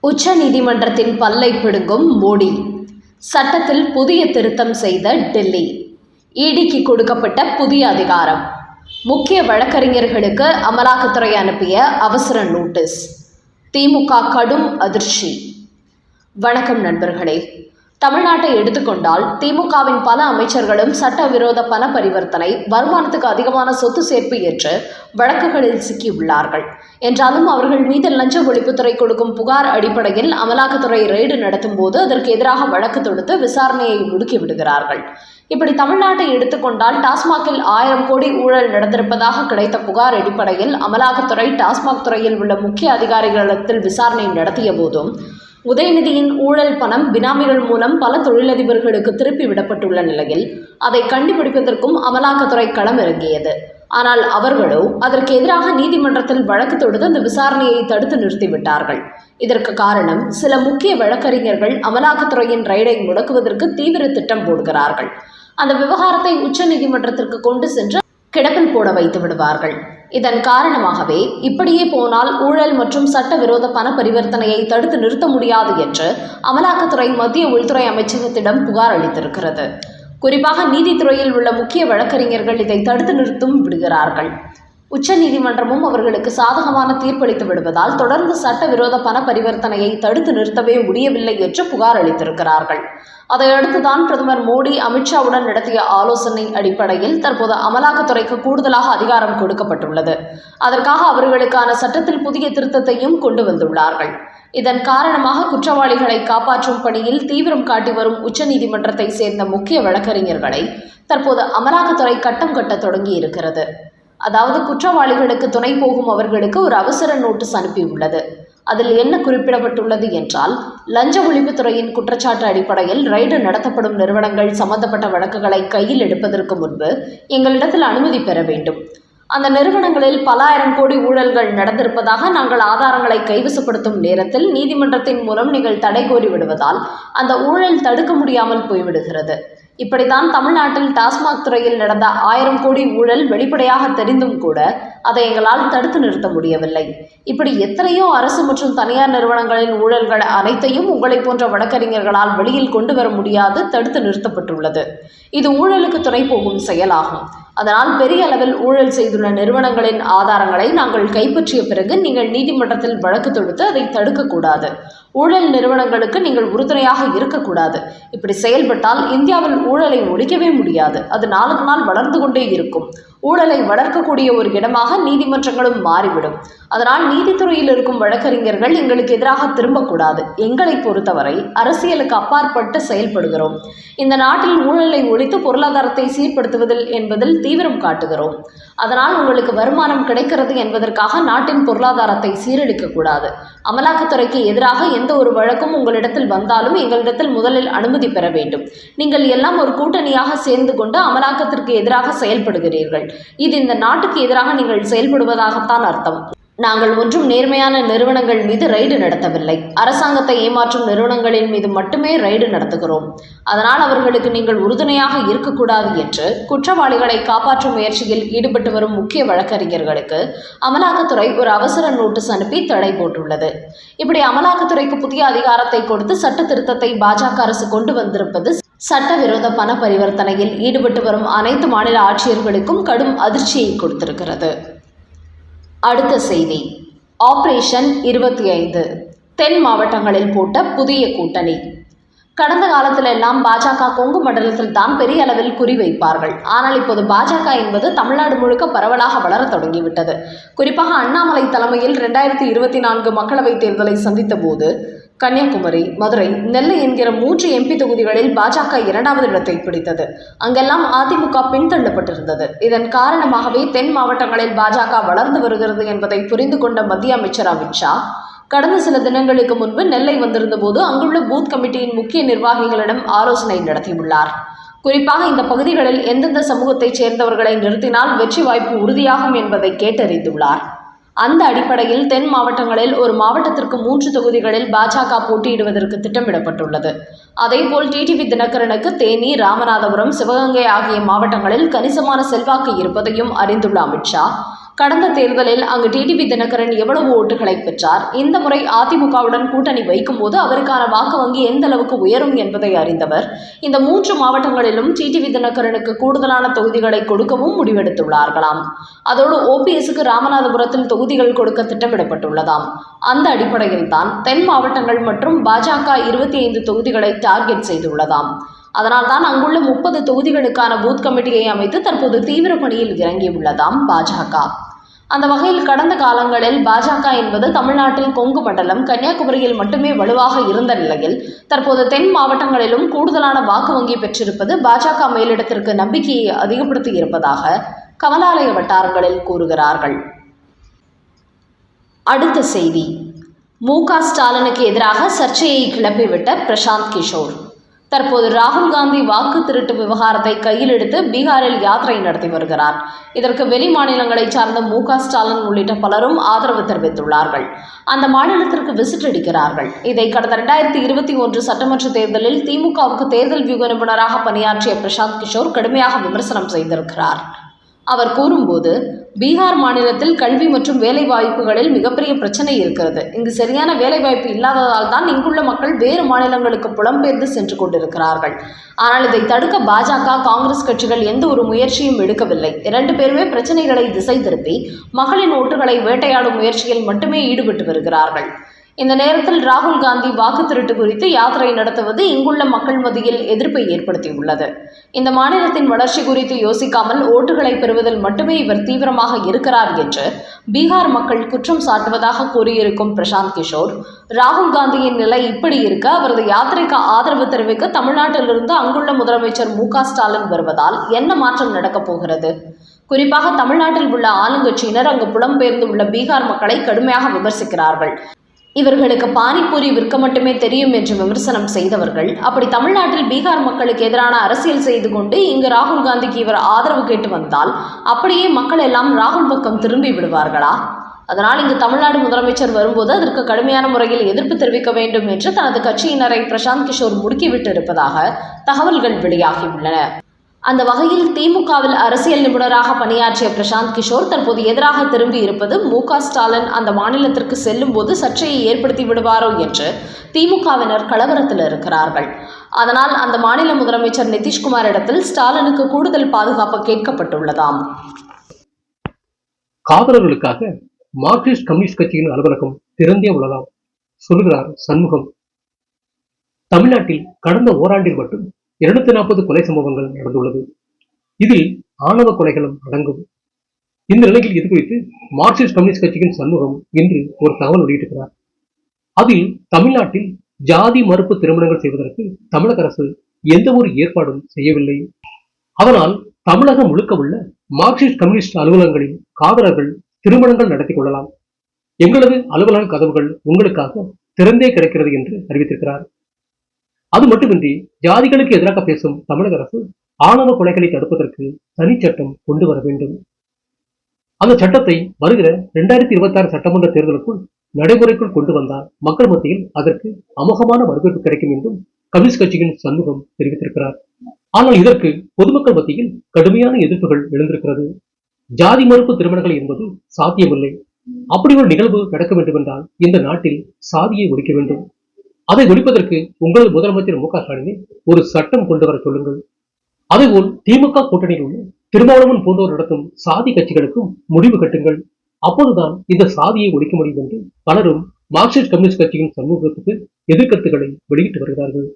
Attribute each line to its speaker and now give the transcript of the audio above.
Speaker 1: உச்ச நீதிமன்றத்தின் பல்லை பிடுங்கும் மோடி. சட்டத்தில் புதிய திருத்தம் செய்த டெல்லி. இடிக்கு கொடுக்கப்பட்ட புதிய அதிகாரம். முக்கிய வழக்கறிஞர்களுக்கு அமலாக்கத்துறை அனுப்பிய அவசர நோட்டீஸ். திமுக கடும் அதிர்ச்சி. வணக்கம் நண்பர்களே. தமிழ்நாட்டை எடுத்துக்கொண்டால் திமுகவின் பல அமைச்சர்களும் சட்டவிரோத பண பரிவர்த்தனை வருமானத்துக்கு அதிகமான சொத்து சேர்ப்பு என்று வழக்குகளில் சிக்கியுள்ளார்கள். என்றாலும் அவர்கள் மீது லஞ்ச ஒழிப்புத்துறை கொடுக்கும் புகார் அடிப்படையில் அமலாக்கத்துறை ரெய்டு நடத்தும் போது அதற்கு எதிராக வழக்கு தொடுத்து விசாரணையை முடுக்கி விடுகிறார்கள். இப்படி தமிழ்நாட்டை எடுத்துக்கொண்டால் டாஸ்மாகில் ஆயிரம் கோடி ஊழல் நடந்திருப்பதாக கிடைத்த புகார் அடிப்படையில் அமலாக்கத்துறை டாஸ்மாக் துறையில் உள்ள முக்கிய அதிகாரிகளிடத்தில் விசாரணை நடத்திய போதும் உதயநிதியின் ஊழல் பணம் பினாமிகள் மூலம் பல தொழிலதிபர்களுக்கு திருப்பி விடப்பட்டுள்ள நிலையில் அதை கண்டுபிடிப்பதற்கும் அமலாக்கத்துறை களமிறங்கியது ஆனால் அவர்களோ அதற்கு எதிராக நீதிமன்றத்தில் வழக்கு தொடுத்து அந்த விசாரணையை தடுத்து நிறுத்திவிட்டார்கள். இதற்கு காரணம் சில முக்கிய வழக்கறிஞர்கள் அமலாக்கத்துறையின் ரைடை முடக்குவதற்கு தீவிர திட்டம் போடுகிறார்கள். அந்த விவகாரத்தை உச்ச நீதிமன்றத்திற்கு கொண்டு சென்று கிடப்பில் போட வைத்து விடுவார்கள். இதன் காரணமாகவே இப்படியே போனால் ஊழல் மற்றும் சட்டவிரோத பண பரிவர்த்தனையை தடுத்து நிறுத்த முடியாது என்று அமலாக்கத்துறை மத்திய உள்துறை அமைச்சகத்திடம் புகார் அளித்திருக்கிறது. குறிப்பாக நீதித்துறையில் உள்ள முக்கிய வழக்கறிஞர்கள் இதை தடுத்து நிறுத்தும் விடுகிறார்கள். உச்சநீதிமன்றமும் அவர்களுக்கு சாதகமான தீர்ப்பளித்து விடுவதால் தொடர்ந்து சட்டவிரோத பண பரிவர்த்தனையை தடுத்து நிறுத்தவே முடியவில்லை என்று புகார் அளித்திருக்கிறார்கள். அதையடுத்துதான் பிரதமர் மோடி அமித்ஷாவுடன் நடத்திய ஆலோசனை அடிப்படையில் தற்போது அமலாக்கத்துறைக்கு கூடுதலாக அதிகாரம் கொடுக்கப்பட்டுள்ளது. அதற்காக அவர்களுக்கான சட்டத்தில் புதிய திருத்தத்தையும் கொண்டு வந்துள்ளார்கள். இதன் காரணமாக குற்றவாளிகளை காப்பாற்றும் பணியில் தீவிரம் காட்டி வரும் உச்சநீதிமன்றத்தை சேர்ந்த முக்கிய வழக்கறிஞர்களை தற்போது அமலாக்கத்துறை கட்டம் கட்ட தொடங்கி இருக்கிறது அதாவது குற்றவாளிகளுக்கு துணை போகும் அவர்களுக்கு ஒரு அவசர நோட்டீஸ் அனுப்பியுள்ளது. அதில் என்ன குறிப்பிடப்பட்டுள்ளது என்றால் லஞ்ச ஒழிப்புத்துறையின் குற்றச்சாட்டு அடிப்படையில் ரைடு நடத்தப்படும் நிறுவனங்கள் சம்பந்தப்பட்ட வழக்குகளை கையில் எடுப்பதற்கு முன்பு எங்களிடத்தில் அனுமதி பெற வேண்டும். அந்த நிறுவனங்களில் பல ஆயிரம் கோடி ஊழல்கள் நடந்திருப்பதாக நாங்கள் ஆதாரங்களை கைவசப்படுத்தும் நேரத்தில் நீதிமன்றத்தின் மூலம் நீங்கள் தடை கோரி விடுவதால் அந்த ஊழல் தடுக்க முடியாமல் போய்விடுகிறது. இப்படித்தான் தமிழ்நாட்டில் டாஸ்மாக் துறையில் நடந்த ஆயிரம் கோடி ஊழல் வெளிப்படையாக தெரிந்தும் கூட அதை எங்களால் தடுத்து நிறுத்த முடியவில்லை. இப்படி எத்தனையோ அரசு மற்றும் தனியார் நிறுவனங்களின் ஊழல்கள் அனைத்தையும் உங்களை போன்ற வழக்கறிஞர்களால் வெளியில் கொண்டு வர முடியாது தடுத்து நிறுத்தப்பட்டுள்ளது. இது ஊழலுக்கு துணை போகும் செயலாகும். அதனால் பெரிய அளவில் ஊழல் செய்துள்ள நிறுவனங்களின் ஆதாரங்களை நாங்கள் கைப்பற்றிய பிறகு நீங்கள் நீதிமன்றத்தில் வழக்கு தொடுத்து அதை தடுக்கக்கூடாது. ஊழல் நிறுவனங்களுக்கு நீங்கள் உறுதுணையாக இருக்கக்கூடாது. இப்படி செயல்பட்டால் இந்தியாவில் ஊழலை ஒழிக்கவே முடியாது. அது நாளுக்கு நாள் வளர்ந்து கொண்டே இருக்கும். ஊழலை வளர்க்கக்கூடிய ஒரு இடமாக நீதிமன்றங்களும் மாறிவிடும். அதனால் நீதித்துறையில் இருக்கும் வழக்கறிஞர்கள் எங்களுக்கு எதிராக திரும்பக்கூடாது. எங்களை பொறுத்தவரை அரசியலுக்கு அப்பாற்பட்டு செயல்படுகிறோம். இந்த நாட்டில் ஊழலை ஒழித்து பொருளாதாரத்தை சீர்படுத்துவதில் என்பதில் தீவிரம் காட்டுகிறோம். அதனால் உங்களுக்கு வருமானம் கிடைக்கிறது என்பதற்காக நாட்டின் பொருளாதாரத்தை சீரழிக்கக்கூடாது. அமலாக்கத்துறைக்கு எதிராக எந்த ஒரு வழக்கும் உங்களிடத்தில் வந்தாலும் எங்களிடத்தில் முதலில் அனுமதி பெற வேண்டும். நீங்கள் எல்லாம் ஒரு கூட்டணியாக சேர்ந்து கொண்டு அமலாக்கத்திற்கு எதிராக செயல்படுகிறீர்கள். இது இந்த நாட்டுக்கு எதிராக நீங்கள் செயல்படுவதாகத்தான் அர்த்தம். நாங்கள் ஒன்றும் நேர்மையான நிறுவனங்கள் மீது ரைடு நடத்தவில்லை. அரசாங்கத்தை ஏமாற்றும் நிறுவனங்களின் மீது மட்டுமே ரைடு நடத்துகிறோம். அதனால் அவர்களுக்கு நீங்கள் உறுதுணையாக இருக்கக்கூடாது என்று குற்றவாளிகளை காப்பாற்றும் முயற்சியில் ஈடுபட்டு வரும் முக்கிய வழக்கறிஞர்களுக்கு அமலாக்கத்துறை ஒரு அவசர நோட்டீஸ் அனுப்பி தடை போட்டுள்ளது. இப்படி அமலாக்கத்துறைக்கு புதிய அதிகாரத்தை கொடுத்து சட்ட திருத்தத்தை பாஜக அரசு கொண்டு வந்திருப்பது சட்டவிரோத பண பரிவர்த்தனையில் ஈடுபட்டு வரும் அனைத்து மாநில ஆட்சியர்களுக்கும் கடும் அதிர்ச்சியை கொடுத்திருக்கிறது. அடுத்த செய்தி. ஆபரேஷன் இருபத்தி ஐந்து தென் மாவட்டங்களில் போட்ட புதிய கூட்டணி. கடந்த காலத்தில் எல்லாம் பாஜக கொங்கு மண்டலத்தில் தான் பெரிய அளவில் குறிவைப்பார்கள் ஆனால் இப்போது பாஜக என்பது தமிழ்நாடு முழுக்க பரவலாக வளர தொடங்கிவிட்டது. குறிப்பாக அண்ணாமலை தலைமையில் ரெண்டாயிரத்தி இருபத்தி நான்கு மக்களவைத் தேர்தலை சந்தித்த போது கன்னியாகுமரி மதுரை நெல்லை என்கிற மூன்று எம்பி தொகுதிகளில் பாஜக இரண்டாவது இடத்தை பிடித்தது. அங்கெல்லாம் அதிமுக பின்தள்ளப்பட்டிருந்தது. இதன் காரணமாகவே தென் மாவட்டங்களில் பாஜக வளர்ந்து வருகிறது என்பதை புரிந்து கொண்ட மத்திய அமைச்சர் அமித்ஷா கடந்த சில தினங்களுக்கு முன்பு நெல்லை வந்திருந்த போது அங்குள்ள பூத் கமிட்டியின் முக்கிய நிர்வாகிகளிடம் ஆலோசனை நடத்தியுள்ளார். குறிப்பாக இந்த பகுதிகளில் எந்தெந்த சமூகத்தைச் சேர்ந்தவர்களை நிறுத்தினால் வெற்றி வாய்ப்பு உறுதியாகும் என்பதை கேட்டறிந்துள்ளார். அந்த அடிப்படையில் தென் மாவட்டங்களில் ஒரு மாவட்டத்திற்கு மூன்று தொகுதிகளில் பாஜக போட்டியிடுவதற்கு திட்டமிடப்பட்டுள்ளது. அதேபோல் டிடிவி தினகரனுக்கு தேனி ராமநாதபுரம் சிவகங்கை ஆகிய மாவட்டங்களில் கணிசமான செல்வாக்கு இருப்பதையும் அறிந்துள்ள அமித்ஷா கடந்த தேர்தலில் அங்கு டிடிவி தினகரன் எவ்வளவு ஓட்டுகளை பெற்றார்? இந்த முறை அதிமுகவுடன் கூட்டணி வைக்கும்போது அவருக்கான வாக்கு வங்கி எந்த அளவுக்கு உயரும் என்பதை அறிந்தவர். இந்த மூன்று மாவட்டங்களிலும் டிடிவி தினகரனுக்கு கூடுதலான தொகுதிகளை கொடுக்கவும் முடிவெடுத்துள்ளார்களாம். அதோடு ஓபிஎஸ்க்கு ராமநாதபுரத்தில் தொகுதிகள் கொடுக்க திட்டமிடப்பட்டுள்ளதாம். அந்த அடிப்படையில் தான் தென் மாவட்டங்கள் மற்றும் பாஜக இருபத்தி ஐந்து தொகுதிகளை டார்கெட் செய்துள்ளதாம். அதனால்தான் அங்குள்ள முப்பது தொகுதிகளுக்கான பூத் கமிட்டியை அமைத்து தற்போது தீவிர பணியில் இறங்கியுள்ளதாம் பாஜக. அந்த வகையில் கடந்த காலங்களில் பாஜக என்பது தமிழ்நாட்டில் கொங்கு மண்டலம் கன்னியாகுமரியில் மட்டுமே வலுவாக இருந்த நிலையில் தற்போது தென் மாவட்டங்களிலும் கூடுதலான வாக்கு வங்கி பெற்றிருப்பது பாஜக மேலிடத்திற்கு நம்பிக்கையை அதிகப்படுத்தி இருப்பதாக கமலாலய வட்டாரங்களில் கூறுகிறார்கள். அடுத்த செய்தி. மு க ஸ்டாலினுக்கு எதிராக சர்ச்சையை கிளப்பிவிட்ட பிரசாந்த் கிஷோர். தற்போது ராகுல் காந்தி வாக்கு திருட்டு விவகாரத்தை கையில் எடுத்து பீகாரில் யாத்திரை நடத்தி வருகிறார். இதற்கு வெளி மாநிலங்களைச் சார்ந்த மு ஸ்டாலின் உள்ளிட்ட பலரும் ஆதரவு தெரிவித்துள்ளார்கள். அந்த மாநிலத்திற்கு விசிட் அடிக்கிறார்கள். இதை கடந்த ரெண்டாயிரத்தி இருபத்தி ஒன்று சட்டமன்ற தேர்தலில் திமுகவுக்கு தேர்தல் வியூக நிபுணராக பணியாற்றிய பிரசாந்த் கிஷோர் கடுமையாக விமர்சனம் செய்திருக்கிறார். அவர் கூறும்போது பீகார் மாநிலத்தில் கல்வி மற்றும் வேலை வாய்ப்புகளில் மிகப்பெரிய பிரச்சனை இருக்கிறது. இங்கு சரியான வேலை வாய்ப்பு இல்லாததால் தான் இங்குள்ள மக்கள் வேறு மாநிலங்களுக்கு புலம்பெயர்ந்து சென்று கொண்டிருக்கிறார்கள். ஆனால் இதை தடுக்க பாஜக காங்கிரஸ் கட்சிகள் எந்த ஒரு முயற்சியும் எடுக்கவில்லை. இரண்டு பேருமே பிரச்சனைகளை திசை திருப்பி மகளின் ஓட்டுகளை வேட்டையாடும் முயற்சியில் மட்டுமே ஈடுபட்டு வருகிறார்கள். இந்த நேரத்தில் ராகுல் காந்தி வாக்கு திருட்டு குறித்து யாத்திரை நடத்துவது இங்குள்ள மக்கள் மத்தியில் எதிர்ப்பை ஏற்படுத்தியுள்ளது. இந்த மாநிலத்தின் வளர்ச்சி குறித்து யோசிக்காமல் ஓட்டுகளை பெறுவதில் மட்டுமே இவர் தீவிரமாக இருக்கிறார் என்று பீகார் மக்கள் குற்றம் சாட்டுவதாக கூறியிருக்கும் பிரசாந்த் கிஷோர் ராகுல் காந்தியின் நிலை இப்படி இருக்க அவரது யாத்திரைக்கு ஆதரவு தெரிவிக்க தமிழ்நாட்டிலிருந்து அங்குள்ள முதலமைச்சர் மு ஸ்டாலின் வருவதால் என்ன மாற்றம் நடக்கப் போகிறது? குறிப்பாக தமிழ்நாட்டில் உள்ள ஆளுங்கட்சியினர் அங்கு புலம்பெயர்ந்து உள்ள பீகார் மக்களை கடுமையாக விமர்சிக்கிறார்கள். இவர்களுக்கு பானிபூரி விற்க மட்டுமே தெரியும் என்று விமர்சனம் செய்தவர்கள் அப்படி தமிழ்நாட்டில் பீகார் மக்களுக்கு எதிரான அரசியல் செய்து கொண்டு இங்கு ராகுல் காந்திக்கு இவர் ஆதரவு கேட்டு வந்தால் அப்படியே மக்கள் எல்லாம் ராகுல் பக்கம் திரும்பி விடுவார்களா? அதனால் இங்கு தமிழ்நாடு முதலமைச்சர் வரும்போது அதற்கு கடுமையான முறையில் எதிர்ப்பு தெரிவிக்க வேண்டும் என்று தனது கட்சியினரை பிரசாந்த் கிஷோர் முடுக்கிவிட்டு இருப்பதாக தகவல்கள் வெளியாகியுள்ளன அந்த வகையில் திமுகவில் அரசியல் நிபுணராக பணியாற்றிய பிரசாந்த் கிஷோர் தற்போது எதிராக திரும்பி இருப்பது மு க ஸ்டாலின் அந்த மாநிலத்திற்கு செல்லும் போது சர்ச்சையை ஏற்படுத்தி விடுவாரோ என்று திமுகவினர் கலவரத்தில் இருக்கிறார்கள். அதனால் அந்த மாநில முதலமைச்சர் நிதிஷ்குமாரிடத்தில் ஸ்டாலினுக்கு கூடுதல் பாதுகாப்பு கேட்கப்பட்டுள்ளதாம்.
Speaker 2: காவலர்களுக்காக மார்க்சிஸ்ட் கம்யூனிஸ்ட் கட்சியின் அலுவலகம் திறந்தே உள்ளதாம் சொல்கிறார் சண்முகம். தமிழ்நாட்டில் கடந்த ஓராண்டில் மட்டும் இருநூத்தி நாற்பது கொலை சம்பவங்கள் நடந்துள்ளது. இதில் ஆணவ கொலைகளும் அடங்கும். இந்த நிலையில் இது குறித்து மார்க்சிஸ்ட் கம்யூனிஸ்ட் கட்சியின் சண்முகம் இன்று ஒரு தகவல் வெளியிட்டிருக்கிறார். அதில் தமிழ்நாட்டில் ஜாதி மறுப்பு திருமணங்கள் செய்வதற்கு தமிழக அரசு எந்த ஒரு ஏற்பாடும் செய்யவில்லை. அதனால் தமிழகம் முழுக்க உள்ள மார்க்சிஸ்ட் கம்யூனிஸ்ட் அலுவலகங்களில் காதலர்கள் திருமணங்கள் நடத்தி கொள்ளலாம். எங்களது அலுவலக கதவுகள் உங்களுக்காக திறந்தே கிடைக்கிறது என்று அறிவித்திருக்கிறார். அது மட்டுமின்றி ஜாதிகளுக்கு எதிராக பேசும் தமிழக அரசு ஆணவ கொலைகளை தடுப்பதற்கு தனிச்சட்டம் கொண்டு வர வேண்டும். அந்த சட்டத்தை வருகிற இரண்டாயிரத்தி இருபத்தி ஆறு சட்டமன்ற தேர்தலுக்குள் நடைமுறைக்குள் கொண்டு வந்தால் மக்கள் மத்தியில் அதற்கு அமோகமான வரவேற்பு கிடைக்கும் என்றும் கம்யூனிஸ்ட் கட்சியின் சண்முகம் தெரிவித்திருக்கிறார். ஆனால் இதற்கு பொதுமக்கள் மத்தியில் கடுமையான எதிர்ப்புகள் எழுந்திருக்கிறது. ஜாதி மறுப்பு திருமணங்கள் என்பது சாத்தியமில்லை. அப்படி ஒரு நிகழ்வு நடக்க வேண்டும் என்றால் இந்த நாட்டில் சாதியை ஒழிக்க வேண்டும். அதை ஒழிப்பதற்கு உங்கள் முதலமைச்சர் மு க ஸ்டாலினை ஒரு சட்டம் கொண்டு வர சொல்லுங்கள். அதேபோல் திமுக கூட்டணியில் உள்ள திருமாவளவன் போன்றோர் நடத்தும் சாதி கட்சிகளுக்கும் முடிவு கட்டுங்கள். அப்போதுதான் இந்த சாதியை ஒழிக்க முடியும் என்று பலரும் மார்க்சிஸ்ட் கம்யூனிஸ்ட் கட்சியின் சமூகத்துக்கு எதிர்கருத்துக்களை வெளியிட்டு வருகிறார்கள்.